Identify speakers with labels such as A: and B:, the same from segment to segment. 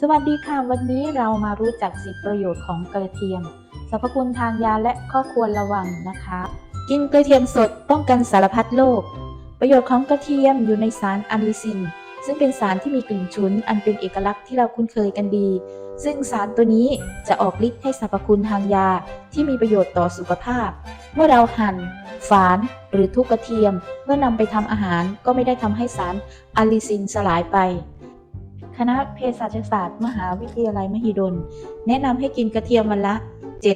A: สวัสดีค่ะ วันนี้เรามารู้จักสิทธิประโยชน์ของกระเทียมสรรพคุณทางยาและข้อควรระวังนะคะ กินกระเทียมสดป้องกันสารพัดโรคประโยชน์ของกระเทียมอยู่ในสารอะลิซิน ซึ่งเป็นสารที่มีกลิ่นฉุน อันเป็นเอกลักษณ์ที่เราคุ้นเคยกันดี ซึ่งสารตัวนี้จะออกฤทธิ์ให้สรรพคุณทางยาที่มีประโยชน์ต่อสุขภาพ เมื่อเราหั่นฝานหรือทุบกระเทียม เมื่อนำไปทำอาหารก็ไม่ได้ทำให้สารอะลิซินสลายไป คณะเภสัชศาสตร์มหาวิทยาลัยมหิดล แนะนำให้กินกระเทียมวันละ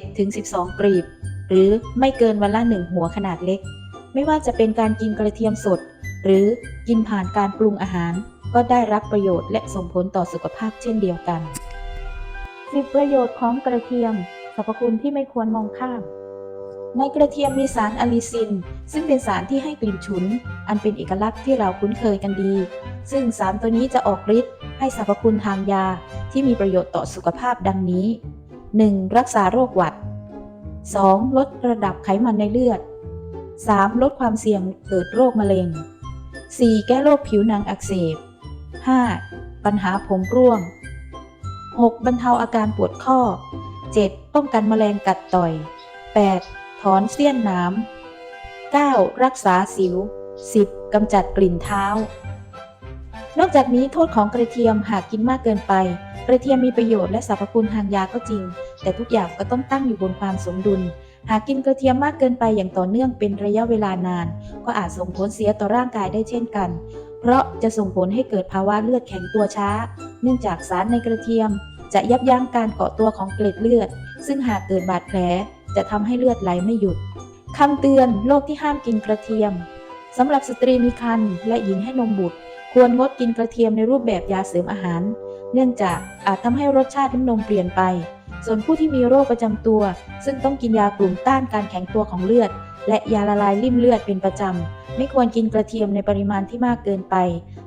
A: 7-12กรีบ หรือไม่เกินวันละ1หัวขนาดเล็ก ไม่ว่าจะเป็นการกินกระเทียมสด หรือกินผ่านการปรุงอาหาร ก็ได้รับประโยชน์และส่งผลต่อสุขภาพเช่นเดียวกันสิบประโยชน์ของกระเทียมสรรพคุณที่ไม่ควรมองข้าม ในกระเทียมมีสารอะลิซิน ซึ่งเป็นสารที่ให้กลิ่นฉุน อันเป็นเอกลักษณ์ที่เราคุ้นเคยกันดี ซึ่งสารตัวนี้จะออกฤทธิ์ ให้สรรพคุณทางยาที่มีประโยชน์ต่อสุขภาพดังนี้ 1. รักษาโรคหวัด 2. ลดระดับไขมันในเลือด 3. ลดความเสี่ยงเกิดโรคมะเร็ง 4. แก้โรคผิวหนังอักเสบ 5. ปัญหาผมร่วง 6. บรรเทาอาการปวดข้อ 7. ป้องกันแมลงกัดต่อย 8. ถอนเสี้ยนน้ำ 9. รักษาสิว 10. กำจัดกลิ่นเท้า นอกจากนี้โทษของกระเทียมหากกินมากเกินไป กระเทียมมีประโยชน์และสรรพคุณทางยาก็จริง แต่ทุกอย่างก็ต้องตั้งอยู่บนความสมดุล หากกินกระเทียมมากเกินไปอย่างต่อเนื่องเป็นระยะเวลานาน ก็อาจส่งผลเสียต่อร่างกายได้เช่นกัน เพราะจะส่งผลให้เกิดภาวะเลือดแข็งตัวช้า เนื่องจากสารในกระเทียม จะยับยั้งการเกาะตัวของเกล็ดเลือด ซึ่งหากเกิดบาดแผลจะทำให้เลือดไหลไม่หยุดคำเตือนโรคที่ห้ามกินกระเทียมสำหรับสตรีมีครรภ์และหญิงให้นมบุตร ควรงดกินกระเทียมในรูปแบบยาเสริมอาหาร เนื่องจากอาจทำให้รสชาติน้ำนมเปลี่ยนไป ส่วนผู้ที่มีโรคประจำตัว ซึ่งต้องกินยากลุ่มต้านการแข็งตัวของเลือด และยาละลายริ่มเลือดเป็นประจำไม่ควรกินกระเทียมในปริมาณที่มากเกินไป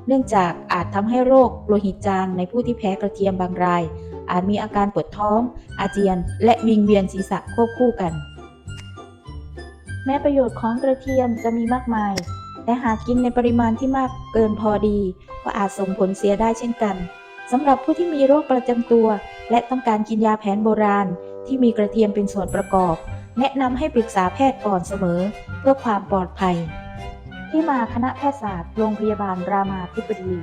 A: เนื่องจากอาจทำให้โรคโลหิตจางในผู้ที่แพ้กระเทียมบางราย อาจมีอาการปวดท้อง อาเจียน และวิงเวียนศีรษะควบคู่กัน แม้ประโยชน์ของกระเทียมจะมีมากมาย แต่หากกินในปริมาณที่มากเกินพอดี ก็อาจส่งผลเสียได้เช่นกันสำหรับผู้ที่มีโรคประจำตัว และต้องการกินยาแผนโบราณ ที่มีกระเทียมเป็นส่วนประกอบ แนะนำให้ปรึกษาแพทย์ก่อนเสมอ เพื่อความปลอดภัย ที่มาคณะแพทยศาสตร์โรงพยาบาลรามาธิบดี